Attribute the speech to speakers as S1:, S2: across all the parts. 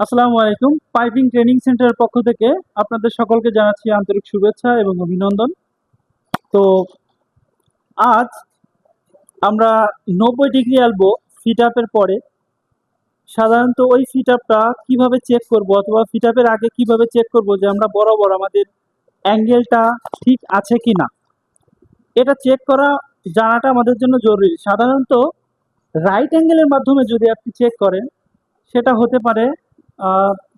S1: আসসালামু আলাইকুম। Piping training সেন্টারের পক্ষ থেকে আপনাদের সকলকে জানাচ্ছি আন্তরিক শুভেচ্ছা এবং অভিনন্দন। তো আজ আমরা নব্বই ডিগ্রি অ্যালবো ফিট আপের পরে সাধারণত ওই ফিট আপটা কীভাবে চেক করব অথবা ফিট আপের আগে কীভাবে চেক করব যে আমরা বরাবর আমাদের অ্যাঙ্গেলটা ঠিক আছে কি না এটা চেক করা, জানাটা আমাদের জন্য জরুরি। সাধারণত রাইট অ্যাঙ্গেলের মাধ্যমে যদি আপনি চেক করেন, সেটা হতে পারে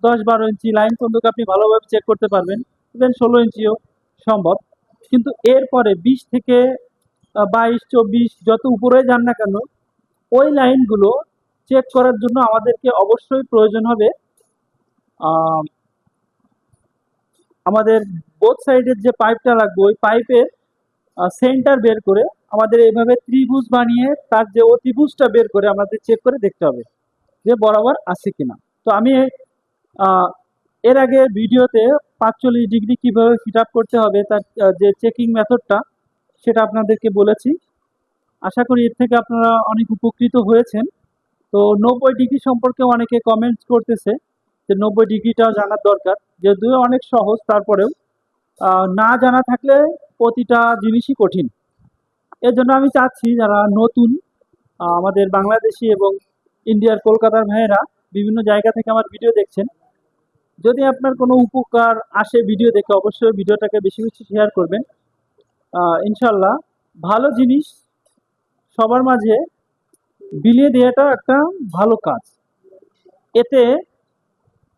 S1: দশ বারো ইঞ্চি লাইন পর্যন্ত আপনি ভালোভাবে চেক করতে পারবেন। ইভেন ষোলো ইঞ্চিও সম্ভব। কিন্তু এরপরে বিশ থেকে বাইশ, চব্বিশ, যত উপরে যান না কেন, ওই লাইনগুলো চেক করার জন্য আমাদেরকে অবশ্যই প্রয়োজন হবে আমাদের বোথ সাইডের যে পাইপটা লাগবে, ওই পাইপের সেন্টার বের করে আমাদের এইভাবে ত্রিভুজ বানিয়ে তার যে অতিভুজটা বের করে আমাদের চেক করে দেখতে হবে যে বরাবর আছে কিনা। তো আমি এর আগে ভিডিওতে পাঁচচল্লিশ ডিগ্রি কীভাবে ফিট আপ করতে হবে তার যে চেকিং মেথডটা সেটা আপনাদেরকে বলেছি। আশা করি এর থেকে আপনারা অনেক উপকৃত হয়েছেন। তো নব্বই ডিগ্রি সম্পর্কে অনেকে কমেন্টস করতেছে যে নব্বই ডিগ্রিটা জানার দরকার। যদিও অনেক সহজ, তারপরেও না জানা থাকলে প্রতিটা জিনিসই কঠিন। এর জন্য আমি চাচ্ছি যারা নতুন আমাদের বাংলাদেশি এবং ইন্ডিয়ার কলকাতার ভাইয়েরা বিভিন্ন জায়গা থেকে আমার ভিডিও দেখছেন। যদি আপনার কোনো উপকার আসে ভিডিও দেখে, অবশ্যই ভিডিওটাকে বেশি বেশি শেয়ার করবেন। ইনশাল্লাহ ভালো জিনিস সবার মাঝে বিলিয়ে দেওয়াটা একটা ভালো কাজ। এতে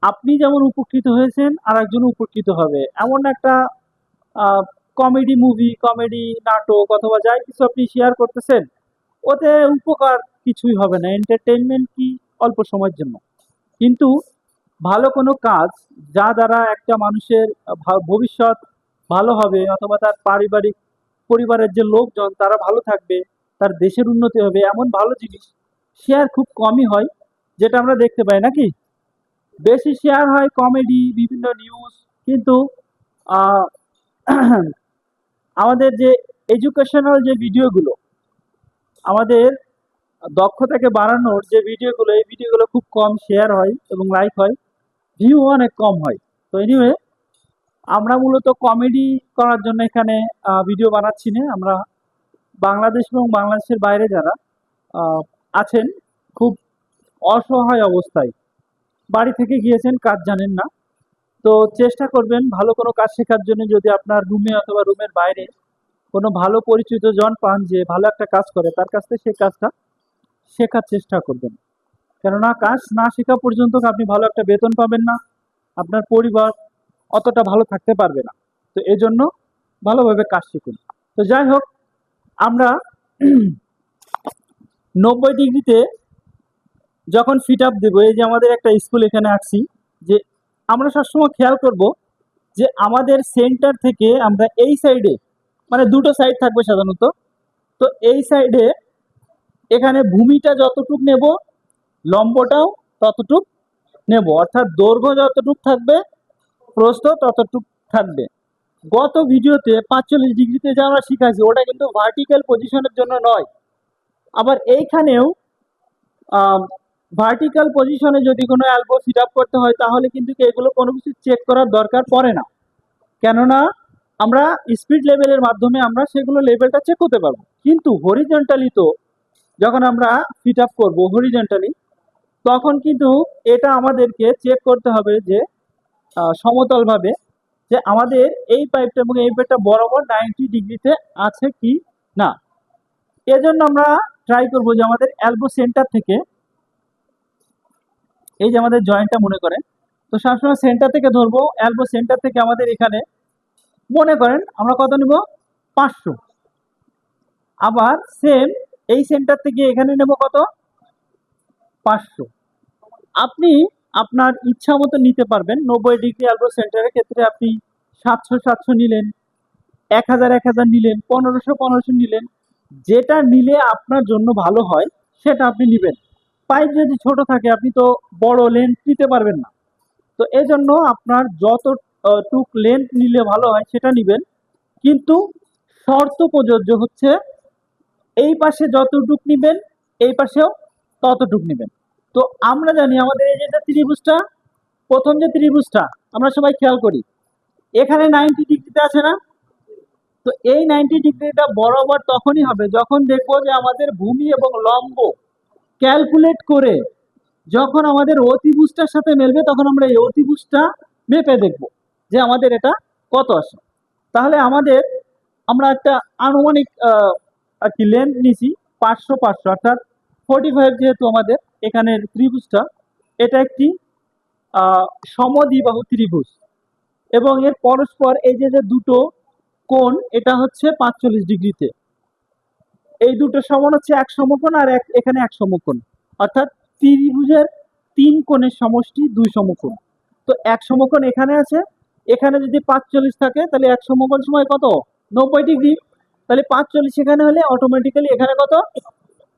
S1: আপনি যেমন উপকৃত হয়েছেন আর একজন উপকৃত হবে। এমন একটা কমেডি মুভি কমেডি নাটক অথবা যাই কিছু আপনি শেয়ার করতেছেন, ওতে উপকার কিছুই হবে না। এন্টারটেনমেন্ট কি অল্প সময়ের জন্য। কিন্তু ভালো কোনো কাজ যা দ্বারা একটা মানুষের ভবিষ্যৎ ভালো হবে অথবা তার পারিবারিক পরিবারের যে লোকজন তারা ভালো থাকবে, তার দেশের উন্নতি হবে এমন ভালো জিনিস শেয়ার খুব কমই হয়, যেটা আমরা দেখতে পাই নাকি? বেশি শেয়ার হয় কমেডি বিভিন্ন নিউজ কিন্তু আমাদের যে এডুকেশনাল যে ভিডিওগুলো আমাদের দক্ষতাকে বাড়ানোর যে ভিডিওগুলো, এই ভিডিওগুলো খুব কম শেয়ার হয় এবং লাইক হয় ভিউ অনেক কম হয়। তো এনিওয়ে আমরা মূলত কমেডি করার জন্য এখানে ভিডিও বানাচ্ছি না। আমরা বাংলাদেশ এবং বাংলাদেশের বাইরে যারা আছেন, খুব অসহায় অবস্থায়, বাড়ি থেকে গিয়েছেন, কাজ জানেন না। তো চেষ্টা করবেন ভালো কোনো কাজ শেখার জন্য যদি আপনার রুমে অথবা রুমের বাইরে কোনো ভালো পরিচিত জন পান যে ভালো একটা কাজ করে, তার কাছ থেকে সেই কাজটা শেখার চেষ্টা করবেন। কেননা কাজ না শেখা পর্যন্ত আপনি ভালো একটা বেতন পাবেন না, আপনার পরিবার অতটা ভালো থাকতে পারবে না। তো এই জন্য ভালোভাবে কাজ শিখুন। তো যাই হোক, আমরা নব্বই ডিগ্রিতে যখন ফিট আপ দেবো, এই যে আমাদের একটা স্কুল এখানে আসছি যে আমরা সবসময় খেয়াল করব যে আমাদের সেন্টার থেকে আমরা এই সাইডে মানে দুটো সাইড থাকবে সাধারণত। তো এই সাইডে এখানে ভূমিটা যতটুক নেব, লম্বটাও ততটুক নেব। অর্থাৎ দৈর্ঘ্য যতটুক থাকবে, প্রস্থ ততটুক থাকবে। গত ভিডিওতে পাঁচচল্লিশ ডিগ্রিতে যা আমরা শিখাইছি, ওটা কিন্তু ভার্টিক্যাল পজিশনের জন্য নয়। আবার এইখানেও ভার্টিক্যাল পজিশনে যদি কোনো অ্যালবো ফিট আপ করতে হয়, তাহলে কিন্তু এগুলো কোনো কিছু চেক করার দরকার পড়ে না। কেননা, আমরা স্পিড লেভেলের মাধ্যমে আমরা সেগুলো লেভেলটা চেক করতে পারব। কিন্তু হরিজন্টালি তো যখন আমরা ফিট আপ করব হরিজন্টালি তখন কিন্তু এটা আমাদেরকে চেক করতে হবে যে সমতলভাবে যে আমাদের এই পাইপটা এবং এই পাইপটা বরাবর নাইনটি ডিগ্রিতে আছে কি না। এজন্য আমরা ট্রাই করব যে আমাদের অ্যালবো সেন্টার থেকে, এই যে আমাদের জয়েন্টটা মনে করেন, তো সবসময় সেন্টার থেকে ধরবো অ্যালবো সেন্টার থেকে আমাদের এখানে, মনে করেন আমরা কত নিব? পাঁচশো। আবার সেম এই সেন্টার থেকে এখানে নেব কত? পাঁচশো। আপনি আপনার ইচ্ছা মতো নিতে পারবেন। নব্বই ডিগ্রি অ্যালবো সেন্টারের ক্ষেত্রে আপনি সাতশো সাতশো নিলেন, এক হাজার এক হাজার নিলেন, পনেরোশো পনেরোশো নিলেন। যেটা নিলে আপনার জন্য ভালো হয়, সেটা আপনি নেবেন। পাইপ যদি ছোট থাকে, আপনি তো বড় লেন্থ নিতে পারবেন না। তো এই জন্য আপনার যত টুক লেন্থ নিলে ভালো হয়, সেটা নেবেন। কিন্তু শর্ত প্রযোজ্য হচ্ছে এই পাশে যতটুক নেবেন, এই পাশেও ততটুক নেবেন। তো আমরা জানি আমাদের এই যে ত্রিভুজটা, প্রথম যে ত্রিভুজটা, আমরা সবাই খেয়াল করি, এখানে নাইনটি ডিগ্রিতে আছে না? তো এই নাইনটি ডিগ্রিটা বরাবর তখনই হবে যখন দেখব যে আমাদের ভূমি এবং লম্ব ক্যালকুলেট করে যখন আমাদের অতিভুজটার সাথে মেলবে, তখন আমরা এই অতিভুজটা মেপে দেখব যে আমাদের এটা কত আসে। তাহলে আমাদের, আমরা একটা আনুমানিক আর কি লেন্থ নিছি পাঁচশো পাঁচশো, অর্থাৎ ফোর্টি ফাইভ যেহেতু আমাদের এখানের ত্রিভুজটা, এটা একটি সমদ্বিবাহু ত্রিভুজ। এবং এর পরস্পর এই যে যে দুটো কোণ, এটা হচ্ছে পাঁচচল্লিশ ডিগ্রিতে। এই দুটো সমান হচ্ছে এক সমকোণ আর এক, এখানে এক সমকোণ। অর্থাৎ ত্রিভুজের তিন কোণের সমষ্টি দুই সমকোণ। তো এক সমকোণ এখানে আছে, এখানে যদি পাঁচচল্লিশ থাকে, তাহলে এক সমকোণ সময় কত? নব্বই ডিগ্রি। তাহলে পাঁচচল্লিশ এখানে হলে অটোমেটিক্যালি এখানে কত?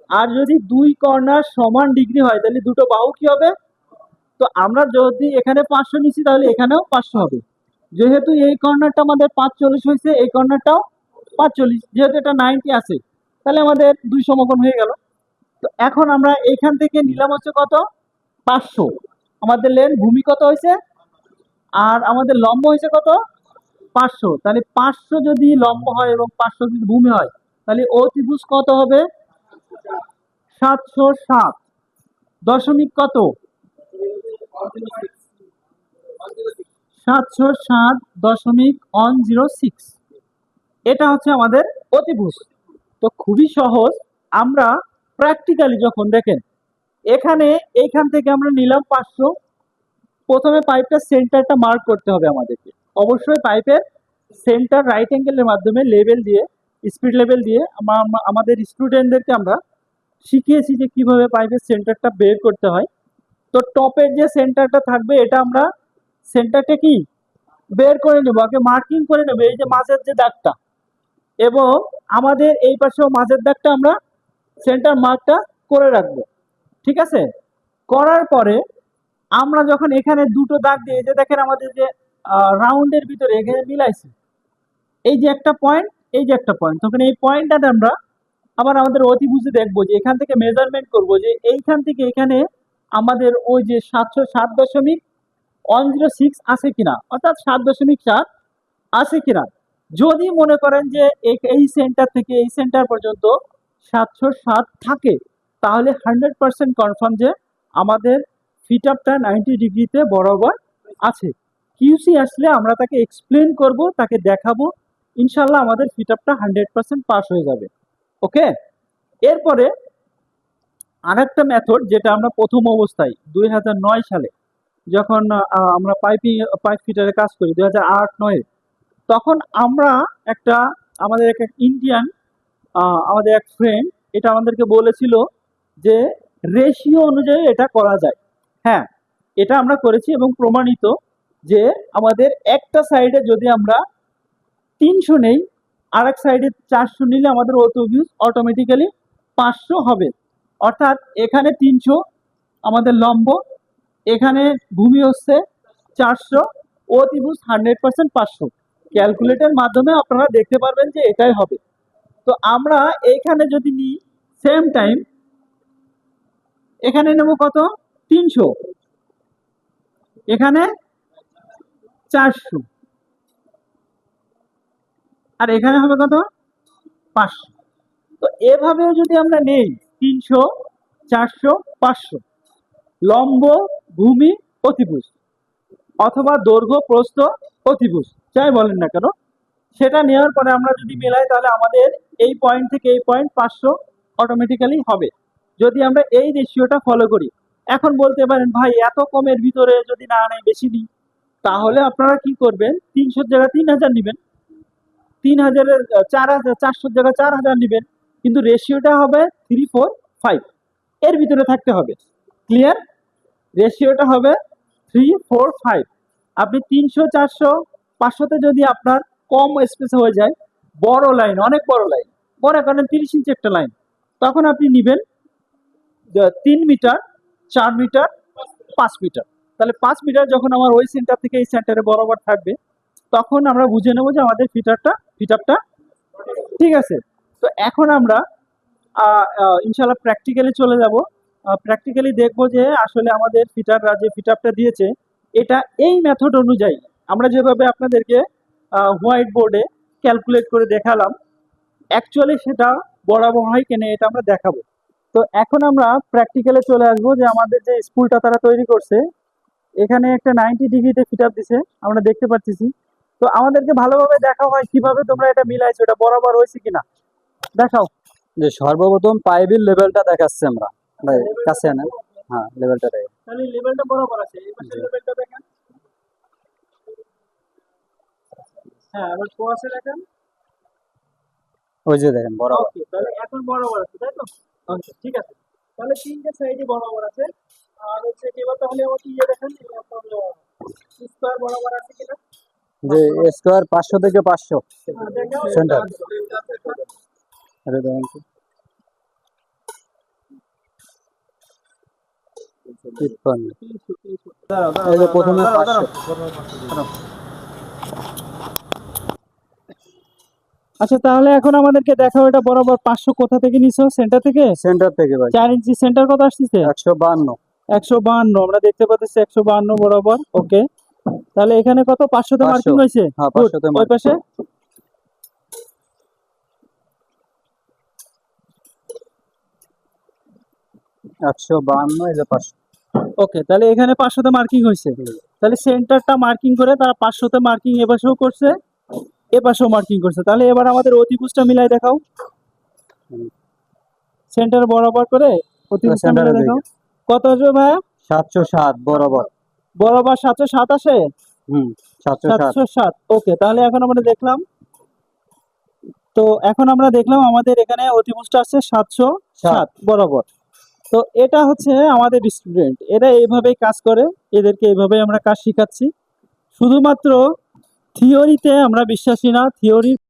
S1: আর যদি দুই কর্নার সমান ডিগ্রি হয়, তাহলে দুটো বাহু কি হবে? তো আমরা যদি এখানে পাঁচশো নিচ্ছি তাহলে এখানেও পাঁচশো হবে। যেহেতু এই কর্নারটা আমাদের পাঁচচল্লিশ হয়েছে, এই কর্নারটাও পাঁচচল্লিশ যেহেতু এটা নাইনটি আছে, তাহলে আমাদের দুই সমকোণ হয়ে গেল। তো এখন আমরা এইখান থেকে নিলাম হচ্ছে কত? পাঁচশো। আমাদের লেন ভূমি কত হয়েছে? আর আমাদের লম্ব হয়েছে কত? পাঁচশো, তাহলে পাঁচশো যদি লম্ব হয় এবং পাঁচশো যদি ভূমি হয়, তাহলে ও ত্রিভুজ কত হবে? সাতশো সাত। দশমিক কত? সাতশো সাত দশমিক ওয়ান জিরো সিক্স। এটা হচ্ছে আমাদের অতিভুজ তো খুবই সহজ। আমরা প্র্যাকটিক্যালি যখন দেখেন, এখানে এইখান থেকে আমরা নিলাম পাঁচশো। প্রথমে পাইপটা সেন্টারটা মার্ক করতে হবে আমাদেরকে। অবশ্যই পাইপের সেন্টার রাইট অ্যাঙ্গেলের মাধ্যমে লেভেল দিয়ে স্পিড লেভেল দিয়ে আমা- আমা- আমাদের স্টুডেন্টদেরকে আমরা শিখিয়েছি যে কীভাবে পাইপের সেন্টারটা বের করতে হয়। তো টপের যে সেন্টারটা থাকবে, এটা আমরা সেন্টারটা কি? বের করে নেব, আগে মার্কিং করে নেব, এই যে মাঝের যে দাগটা। এবং আমাদের এই পাশেও মাঝের দাগটা আমরা সেন্টার মার্কটা করে রাখব। ঠিক আছে? করার পরে আমরা যখন এখানে দুটো দাগ দিয়ে যে দেখেন আমাদের যে রাউন্ডের ভিতরে এখানে মিলাইছি। এই যে একটা পয়েন্ট এই যে একটা পয়েন্ট তখন এই পয়েন্টটাতে আমরা আবার আমাদের অতিভুজে দেখব যে এখান থেকে মেজারমেন্ট করব যে এইখান থেকে এখানে আমাদের ওই যে সাতশো সাত দশমিক ওয়ান জিরো সিক্স আছে কিনা, অর্থাৎ সাত দশমিক সাত আছে কিনা। যদি মনে করেন যে এই সেন্টার থেকে এই সেন্টার পর্যন্ত সাতশো সাত থাকে, তাহলে হান্ড্রেড পার্সেন্ট কনফার্ম যে আমাদের ফিট আপটা নাইনটি ডিগ্রিতে বরাবর আছে। কিউসি আসলে আমরা তাকে এক্সপ্লেন করব, তাকে দেখাবো। ইনশাল্লাহ আমাদের ফিট আপটা হান্ড্রেড পার্সেন্ট পাস হয়ে যাবে। ওকে এরপরে আরেকটা মেথড যেটা আমরা প্রথম অবস্থায় দুই হাজার নয় সালে যখন আমরা পাইপিং পাইপ ফিটারে কাজ করি, দুই হাজার আট নয়ে, তখন আমরা একটা, আমাদের এক ইন্ডিয়ান আমাদের এক ফ্রেন্ড এটা আমাদেরকে বলেছিল যে রেশিও অনুযায়ী এটা করা যায়। হ্যাঁ এটা আমরা করেছি এবং প্রমাণিত যে আমাদের একটা সাইডে যদি আমরা তিনশো নেই আর এক সাইডে চারশো নিলে আমাদের অটোভিউজ অটোমেটিক্যালি পাঁচশো হবে। অর্থাৎ এখানে তিনশো, আমাদের লম্ব, এখানে ভূমি হচ্ছে চারশো, অতিভুজ হান্ড্রেড পার্সেন্ট পাঁচশো। ক্যালকুলেটের মাধ্যমে আপনারা দেখতে পারবেন যে এটাই হবে। তো আমরা এইখানে যদি নিই সেম টাইম এখানে নেব কত? তিনশো। এখানে চারশো। আর এখানে হবে কত? পাঁচশো। তো এভাবেও যদি আমরা নেই, তিনশো, চারশো, পাঁচশো। লম্ব, ভূমি, অতিভুজ। অথবা দৈর্ঘ্য, প্রস্থ, অতিভুজ। যাই বলেন না কেন, সেটা নেওয়ার পরে আমরা যদি মেলাই, তাহলে আমাদের এই পয়েন্ট থেকে এই পয়েন্ট পাঁচশো অটোমেটিক্যালি হবে। যদি আমরা এই রেশিওটা ফলো করি, এখন বলতে পারেন, ভাই, এত কমের ভিতরে যদি না নেই, বেশি নিই। তাহলে আপনারা কি করবেন? তিনশোর জায়গায় তিন হাজার নেবেন। তিন হাজারের চার হাজার, চারশোর জায়গায় চার হাজার নেবেন। কিন্তু রেশিওটা হবে থ্রি ফোর ফাইভ এর ভিতরে থাকতে হবে। ক্লিয়ার রেশিওটা হবে থ্রি ফোর ফাইভ আপনি তিনশো, চারশো, পাঁচশোতে যদি আপনার কম স্পেস হয়ে যায়, বড় লাইন অনেক বড় লাইন মনে করেন তিরিশ ইঞ্চি একটা লাইন তখন আপনি নেবেন তিন মিটার চার মিটার পাঁচ মিটার তাহলে পাঁচ মিটার যখন আমার ওই সেন্টার থেকে এই সেন্টারে বরাবর থাকবে, তখন আমরা বুঝে নেব যে আমাদের ফিটারটা ফিটারটা ঠিক আছে। তো এখন আমরা ইনশাল্লাহ প্র্যাকটিক্যালি চলে যাব। প্র্যাকটিক্যালি দেখব যে আসলে আমাদের ফিটাররা যে ফিটারটা দিয়েছে, এটা এই মেথড অনুযায়ী আমরা যেভাবে আপনাদেরকে হোয়াইট বোর্ডে ক্যালকুলেট করে দেখালাম অ্যাকচুয়ালি সেটা বরাবর হয় কিনা এটা আমরা দেখাবো। তো এখন আমরা প্র্যাকটিক্যালে চলে আসব যে আমাদের যে স্কুলটা তারা তৈরি করছে এখানে একটা নাইনটি ডিগ্রিতে ফিট আপ দিছে আমরা দেখতে পাচ্ছি তো আমাদেরকে ভালোভাবে দেখা হয় কীভাবে তোমরা এটা মিলাইছো এটা বরাবর হয়েছে কিনা। দেখাও।
S2: যে সর্বপ্রথম পাইপের লেভেলটা দেখাচ্ছি আমরা। কাছে আনেন। হ্যাঁ লেভেলটা দেখেন।
S1: তাহলে লেভেলটা বরাবর আছে এই লেভেলটা দেখেন। হ্যাঁ এবার কোয়াশে দেখেন।
S2: ওই যে দেখেন বরাবর।
S1: তাহলে এখন বরাবর আছে তাই তো? ঠিক আছে। তাহলে তিনটে বরাবর আছে। আর হচ্ছে এবার তাহলে আমাকে ইয়ে দেখেন স্কোয়ার বরাবর আছে কিনা
S2: যে স্কোয়ার পাঁচশো থেকে পাঁচশো
S1: হ্যাঁ, দেখাও।
S2: Center. এটা দেখেন তো। তিপ্পান্ন।
S1: দাঁড়াও, দাঁড়াও,
S2: এই যে প্রথমে পাঁচশো।
S1: আচ্ছা তাহলে এখন আমাদেরকে দেখাও এটা বরাবর পাঁচশো কোথা থেকে নিছো সেন্টার থেকে
S2: সেন্টার থেকে ভাই
S1: চার ইঞ্চি সেন্টার কত আসতেছে
S2: একশো বান্ন
S1: একশো বাহান্ন আমরা দেখতে পাচ্ছি একশো বাহান্ন বরাবর ওকে। তাহলে এখানে কত? পাঁচশোতে
S2: 500
S1: মার্কিং হয়েছে?
S2: হ্যাঁ
S1: ওই পাশে?
S2: একশো বান্ন এই পাঁচশো।
S1: ওকে তাহলে এখানে পাঁচশোতে মার্কিং হয়েছে। তাহলে সেন্টারটা মার্কিং করে তারা পাঁচশোতে মার্কিং এ পাশেও করছে এ পাশেও মার্কিং করছে। তাহলে এবার আমাদের অতিভুজটা মিলাই দেখাও। সেন্টার বরাবর করে অতিভুজটা মিলাই দেখাও। কত আসবে ভাইয়া
S2: সাতশো সাত বরাবর।
S1: বরাবর সাতশো সাত আসে?
S2: হুম
S1: সাতশো সাত। ওকে তাহলে এখন আমরা দেখলাম। তো এখন আমরা দেখলাম আমাদের এখানে অতিভুজটা আছে সাতশো সাত বরাবর। তো এটা হচ্ছে আমাদের স্টুডেন্ট এরা এইভাবেই কাজ করে এদেরকে এইভাবে আমরা কাজ শিখাচ্ছি। শুধুমাত্র থিওরিতে আমরা বিশ্বাসী না থিওরি